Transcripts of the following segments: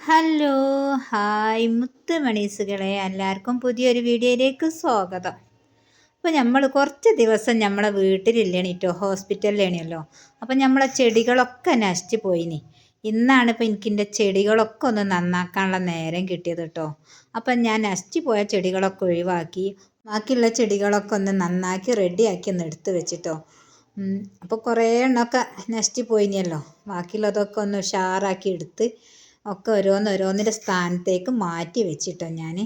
Hello hi മുത്ത് മണീസുകളെ എല്ലാവർക്കും പുതിയൊരു വീഡിയോയിലേക്ക് സ്വാഗതം. അപ്പോൾ നമ്മൾ കുറച്ച് ദിവസം നമ്മളെ വീട്ടിലില്ലേണിട്ടോ ഹോസ്പിറ്റലിലേണിയല്ലോ അപ്പോൾ നമ്മളെ ചെടികളൊക്കെ നശിച്ചു പോയിനി. ഇന്നാണ് ഇപ്പോൾ എനിക്ക് എന്റെ ചെടികളൊക്കെ ഒന്ന് നന്നാക്കാനുള്ള നേരം കിട്ടിയത് കേട്ടോ അപ്പം ഞാൻ നശിച്ചു പോയ ചെടികളൊക്കെ ഒഴിവാക്കി ബാക്കിയുള്ള ചെടികളൊക്കെ ഒന്ന് നന്നാക്കി റെഡിയാക്കി ഒന്ന് എടുത്ത് വെച്ചിട്ടോ. അപ്പോൾ കുറേ എണ്ണമൊക്കെ നശിച്ചു പോയിനിയല്ലോ. ബാക്കിയുള്ളതൊക്കെ ഒന്ന് ഉഷാറാക്കി എടുത്ത് ഒക്കെ ഓരോന്ന് ഓരോന്നിന്റെ സ്ഥാനത്തേക്ക് മാറ്റി വെച്ചിട്ടോ ഞാൻ.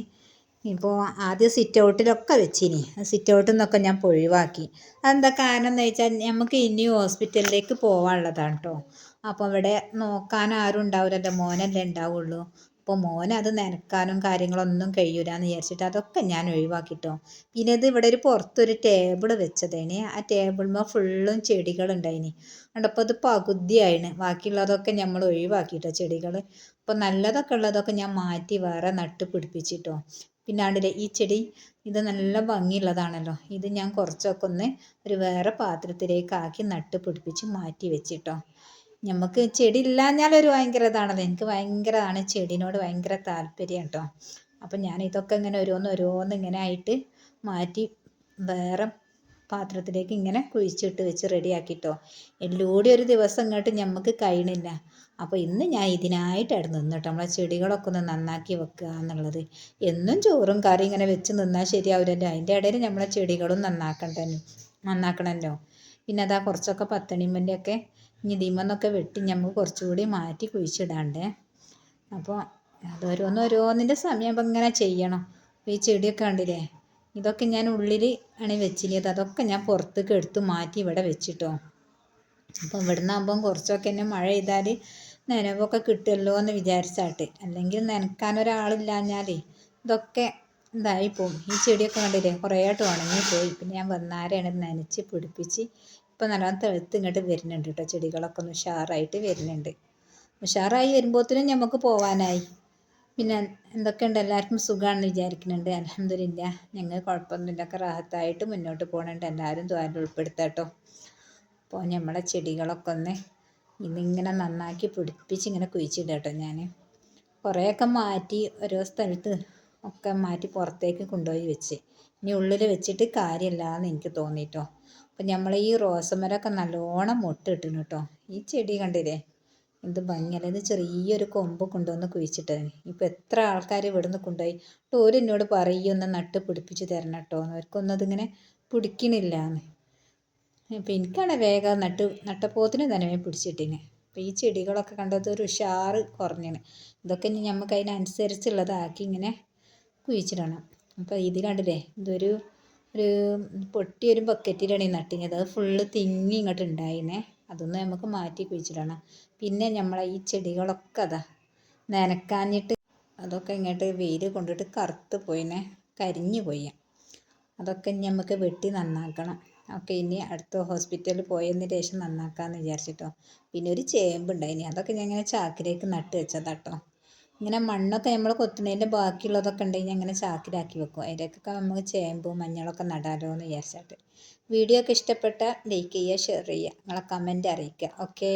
ഇപ്പോൾ ആദ്യം സിറ്റ് ഔട്ടിലൊക്കെ വെച്ചിനി. സിറ്റ് ഔട്ടിൽ നിന്നൊക്കെ ഞാൻ ഒഴിവാക്കി. അതെന്താ കാരണം എന്ന് വെച്ചാൽ നമുക്ക് ഇനി ഹോസ്പിറ്റലിലേക്ക് പോകാനുള്ളതാണ് കേട്ടോ അപ്പോൾ അവിടെ നോക്കാൻ ആരും ഉണ്ടാവില്ലല്ലോ. മോനല്ലേ ഉണ്ടാവുള്ളൂ. അപ്പോൾ മോനത് നനക്കാനും കാര്യങ്ങളൊന്നും കഴിയൂലെന്ന് വിചാരിച്ചിട്ട് അതൊക്കെ ഞാൻ ഒഴിവാക്കിട്ടോ. പിന്നെ ഇത് ഇവിടെ ഒരു പുറത്തൊരു ടേബിൾ വെച്ചതേനെ. ആ ടേബിളിന്മേൽ ഫുള്ളും ചെടികളുണ്ടായിനി. കണ്ടപ്പോൾ അത് പകുതിയായിന് ബാക്കിയുള്ളതൊക്കെ നമ്മൾ ഒഴിവാക്കിട്ടോ ചെടികൾ അപ്പോൾ നല്ലതൊക്കെ ഉള്ളതൊക്കെ ഞാൻ മാറ്റി വേറെ നട്ട് പിടിപ്പിച്ചിട്ടോ. പിന്നെ ആണ്ടിലെ ഈ ചെടി ഇത് നല്ല ഭംഗിയുള്ളതാണല്ലോ. ഇത് ഞാൻ കുറച്ചൊക്കെ ഒന്ന് ഒരു വേറെ പാത്രത്തിലേക്ക് ആക്കി നട്ട് പിടിപ്പിച്ച് മാറ്റി വെച്ചിട്ടോ. നമുക്ക് ചെടി ഇല്ലാഞ്ഞാൽ ഒരു ഭയങ്കര ഇതാണല്ലോ. എനിക്ക് ഭയങ്കരതാണ്. ചെടിനോട് ഭയങ്കര താല്പര്യം കേട്ടോ അപ്പം ഞാൻ ഇതൊക്കെ ഇങ്ങനെ ഓരോന്ന് ഓരോന്ന് ഇങ്ങനെ ആയിട്ട് മാറ്റി വേറെ പാത്രത്തിലേക്ക് ഇങ്ങനെ കുഴിച്ചിട്ട് വെച്ച് റെഡിയാക്കിട്ടോ എല്ലൂടി ഒരു ദിവസം ഇങ്ങോട്ട് നമുക്ക് കഴിയണില്ല അപ്പോൾ ഇന്ന് ഞാൻ ഇതിനായിട്ടായിരുന്നു നിന്നിട്ട്. നമ്മളെ ചെടികളൊക്കെ ഒന്ന് നന്നാക്കി വെക്കുക എന്നുള്ളത്. എന്നും ചോറും കറി ഇങ്ങനെ വെച്ച് നിന്നാൽ ശരിയാവില്ലല്ലോ. അതിന്റെ ഇടയിൽ നമ്മളെ ചെടികളും നന്നാക്കണ്ടേ നന്നാക്കണമല്ലോ പിന്നെ അതാ കുറച്ചൊക്കെ പത്തണിമന്റെയൊക്കെ ഇനി ഇതിമെന്നൊക്കെ വെട്ടി നമുക്ക് കുറച്ചുകൂടി മാറ്റി കുഴിച്ചിടാണ്ടേ. അപ്പോൾ അതോരോന്ന് ഓരോന്നിന്റെ സമയം അപ്പം ഇങ്ങനെ ചെയ്യണം. ഈ ചെടിയൊക്കെ കണ്ടില്ലേ? ഇതൊക്കെ ഞാൻ ഉള്ളിൽ ആണ് വെച്ചിരുന്നത് അതൊക്കെ ഞാൻ പുറത്തേക്ക് എടുത്ത് മാറ്റി ഇവിടെ വെച്ചിട്ടോ. അപ്പോൾ ഇവിടുന്ന് ആകുമ്പം കുറച്ചൊക്കെ എന്നെ മഴ ചെയ്താൽ നനവൊക്കെ കിട്ടുമല്ലോ എന്ന് വിചാരിച്ചാട്ട്. അല്ലെങ്കിൽ നനക്കാൻ ഒരാളില്ലാഞ്ഞാലേ ഇതൊക്കെ പോകും. ഈ ചെടിയൊക്കെ കണ്ടില്ലേ? കുറേ ആയിട്ട് ഉണങ്ങിപ്പോയി. പിന്നെ ഞാൻ വന്നാരെയാണ് നനച്ച് പിടിപ്പിച്ച് ഇപ്പം നല്ലോണം തെളുത്ത് ഇങ്ങോട്ട് വരുന്നുണ്ട് കേട്ടോ ചെടികളൊക്കെ ഒന്ന് ഉഷാറായിട്ട് വരുന്നുണ്ട്. ഉഷാറായി വരുമ്പോഴത്തേനും നമുക്ക് പോവാനായി. പിന്നെ എന്തൊക്കെയുണ്ട്? എല്ലാവർക്കും സുഖമാണെന്ന് വിചാരിക്കുന്നുണ്ട്. അലഹമില്ല ഞങ്ങൾ കുഴപ്പമൊന്നുമില്ലൊക്കെ റാഹത്തായിട്ട് മുന്നോട്ട് പോകുന്നുണ്ട് എല്ലാവരും ദ്വാരം ഉൾപ്പെടുത്തട്ടോ അപ്പോൾ നമ്മളെ ചെടികളൊക്കെ ഒന്ന് ഇന്നിങ്ങനെ നന്നാക്കി പിടിപ്പിച്ച് ഇങ്ങനെ കുഴിച്ചിടാം കേട്ടോ ഞാൻ കുറേയൊക്കെ മാറ്റി ഓരോ സ്ഥലത്ത് ഒക്കെ മാറ്റി പുറത്തേക്ക് കൊണ്ടുപോയി വെച്ച്. ഇനി ഉള്ളിൽ വെച്ചിട്ട് കാര്യമില്ല എന്ന് എനിക്ക് തോന്നിയിട്ടോ അപ്പം നമ്മൾ ഈ റോസമരമൊക്കെ നല്ലോണം മുട്ടിട്ടിന് കേട്ടോ ഈ ചെടി കണ്ടില്ലേ? എന്ത് ഭംഗിയല്ല? ഇത് ചെറിയൊരു കൊമ്പ് കൊണ്ടുവന്ന് കുഴിച്ചിട്ട്. ഇപ്പം എത്ര ആൾക്കാർ ഇവിടുന്ന് കൊണ്ടുപോയി? ഒരു എന്നോട് പറയൊന്ന് നട്ട് പിടിപ്പിച്ച് തരണം കേട്ടോ അവർക്കൊന്നും അതിങ്ങനെ പിടിക്കണില്ല എന്ന് അപ്പം എനിക്കാണ് വേഗം നട്ട് നട്ടപ്പോത്തിന് തന്നെ പിടിച്ചിട്ടിന്. അപ്പോൾ ഈ ചെടികളൊക്കെ കണ്ടത് ഒരു ഉഷാറ് കുറഞ്ഞിന്. ഇതൊക്കെ ഇനി നമുക്ക് അതിനനുസരിച്ചുള്ളതാക്കി ഇങ്ങനെ കുഴിച്ചിടണം. അപ്പോൾ ഇത് കണ്ടില്ലേ? ഇതൊരു ഒരു പൊട്ടിയൊരു ബക്കറ്റിലാണ് ഈ നട്ടിഞ്ഞത് അത് ഫുള്ള് തിങ്ങി ഇങ്ങോട്ട് ഉണ്ടായിനെ അതൊന്ന് നമുക്ക് മാറ്റി കുഴിച്ചിടണം. പിന്നെ നമ്മളെ ഈ ചെടികളൊക്കെ അതാ നനക്കാഞ്ഞിട്ട് അതൊക്കെ ഇങ്ങോട്ട് വെയിൽ കൊണ്ടിട്ട് കറുത്ത് പോയിനെ കരിഞ്ഞു പോയി. അതൊക്കെ ഇനി നമുക്ക് വെട്ടി നന്നാക്കണം. ഒക്കെ ഇനി അടുത്ത ഹോസ്പിറ്റലിൽ പോയതിന് ശേഷം നന്നാക്കാമെന്ന് വിചാരിച്ചിട്ടോ. പിന്നെ ഒരു ചേമ്പ് ഉണ്ടായിനി അതൊക്കെ ഞാൻ ഇങ്ങനെ ചാക്കിലേക്ക് നട്ട് വെച്ചതാട്ടോ. ഇങ്ങനെ മണ്ണൊക്കെ നമ്മൾ കൊത്തുന്നതിന്റെ ബാക്കിയുള്ളതൊക്കെ ഉണ്ടെങ്കിൽ അങ്ങനെ ചാക്കിലാക്കി വെക്കും. അതിലേക്കൊക്കെ നമുക്ക് ചേമ്പും മഞ്ഞളൊക്കെ നടാലോ എന്ന് വിചാരിച്ചിട്ട്. വീഡിയോ ഒക്കെ ഇഷ്ടപ്പെട്ടാൽ ലൈക്ക് ചെയ്യുക ഷെയർ ചെയ്യുക. നിങ്ങളെ കമന്റ് അറിയിക്കുക. ഓക്കേ